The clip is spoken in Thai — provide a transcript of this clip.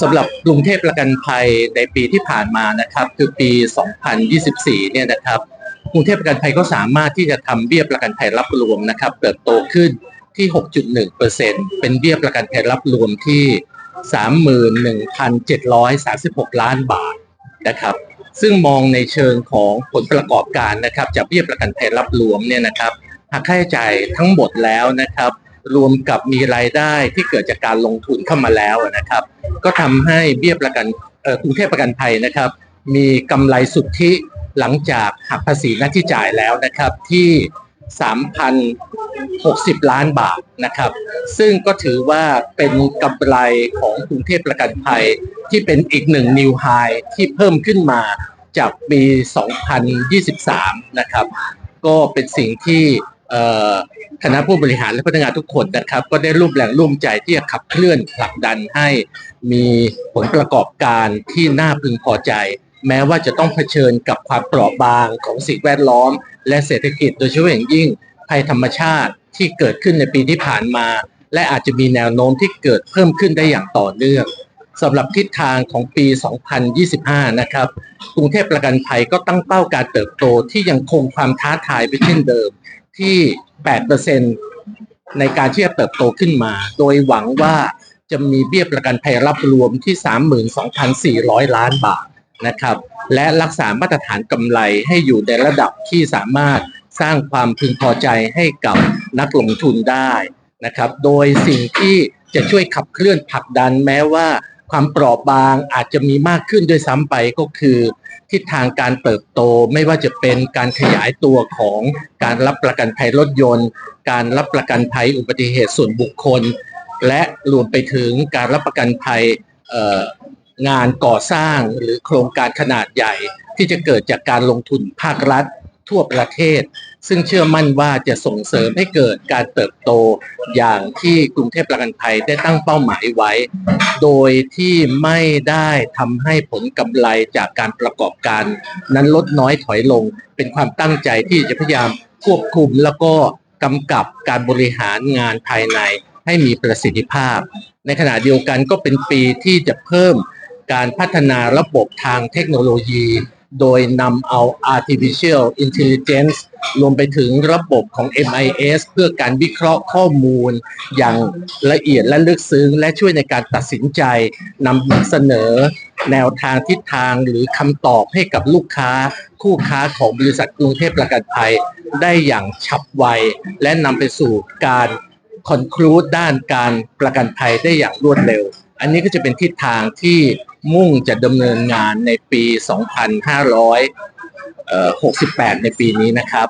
สำหรับกรุงเทพประกันภัยในปีที่ผ่านมานะครับ คือปี 2024 เนี่ยนะครับกรุงเทพประกันภัยก็สามารถที่จะทำเบี้ยประกันภัยรับรวมนะครับ เติบโตขึ้นที่ 6.1%เป็นเบี้ยประกันภัยรับรวมที่ 31,736 ล้านบาทนะครับ ซึ่งมองในเชิงของผลประกอบการนะครับ จากเบี้ยประกันภัยรับรวมเนี่ยนะครับหากค่าใช้จ่ายทั้งหมดแล้วนะครับ รวมกับมีรายได้ที่เกิดจากการลงทุนเข้ามาแล้วนะครับ ก็ทำให้เบี้ยประกันกรุงเทพประกันภัยนะครับ มีกำไรสุทธิหลังจากหักภาษีหน้าที่จ่ายแล้วนะครับที่ 3,060 ล้านบาทนะครับ ซึ่งก็ถือว่าเป็นกำไรของกรุงเทพประกันภัยที่เป็นอีกหนึ่งนิวไฮที่เพิ่มขึ้นมาจากปี 2023 นะครับ ก็เป็นสิ่งที่ คณะผู้บริหารและพนักงานทุกคนนะครับ ก็ได้ร่วมแรงร่วมใจที่จะขับเคลื่อนผลักดันให้มีผลประกอบการที่น่าพึงพอใจ แม้ว่าจะต้องเผชิญกับความเปราะบางของสิ่งแวดล้อม และเศรษฐกิจ โดยเฉพาะอย่างยิ่งภัยธรรมชาติที่เกิดขึ้นในปีที่ผ่านมา และอาจจะมีแนวโน้มที่เกิดเพิ่มขึ้นได้อย่างต่อเนื่องสำหรับทิศทางของปี 2025 นะครับ กรุงเทพประกันภัยก็ตั้งเป้าการเติบโตที่ยังคงความท้าทายไปเช่นเดิม ที่ 8%ในการที่จะเติบโตขึ้นมา โดยหวังว่าจะมีเบี้ยประกันภัยรับรวมที่ 32,400 ล้านบาทนะครับ และรักษามาตรฐานกำไรให้อยู่ในระดับที่สามารถสร้างความพึงพอใจให้กับนักลงทุนได้นะครับ โดยสิ่งที่จะช่วยขับเคลื่อนผลักดันแม้ว่า ความเปราะบางอาจจะมีมากขึ้นด้วยซ้ำไปก็คือ ทิศทางการเติบโตไม่ว่าจะเป็นการขยายตัวของการรับประกันภัยรถยนต์ การรับประกันภัยอุบัติเหตุส่วนบุคคล และรวมไปถึงการรับประกันภัยงานก่อสร้างหรือโครงการขนาดใหญ่ที่จะเกิดจากการลงทุนภาครัฐ ทั่วประเทศ ซึ่งเชื่อมั่นว่าจะส่งเสริมให้เกิดการเติบโตอย่างที่กรุงเทพประกันภัยได้ตั้งเป้าหมายไว้ โดยที่ไม่ได้ทำให้ผลกำไรจากการประกอบการ นั้นลดน้อยถอยลง เป็นความตั้งใจที่จะพยายามควบคุมแล้วก็กำกับการบริหารงานภายในให้มีประสิทธิภาพ ในขณะเดียวกันก็เป็นปีที่จะเพิ่มการพัฒนาระบบทางเทคโนโลยี โดยนำเอา artificial intelligence รวมไปถึงระบบของ MIS เพื่อการวิเคราะห์ข้อมูล อย่างละเอียดและลึกซึ้ง และช่วยในการตัดสินใจนำเสนอแนวทางทิศทางหรือคำตอบให้กับลูกค้า คู่ค้าของบริษัทกรุงเทพประกันภัย ได้อย่างฉับไว และนำไปสู่การคอนคลูดด้านการประกันภัยได้อย่างรวดเร็ว อันนี้ก็จะเป็นทิศทางที่มุ่งจะดำเนินงานในปี 2568 ในปีนี้นะครับ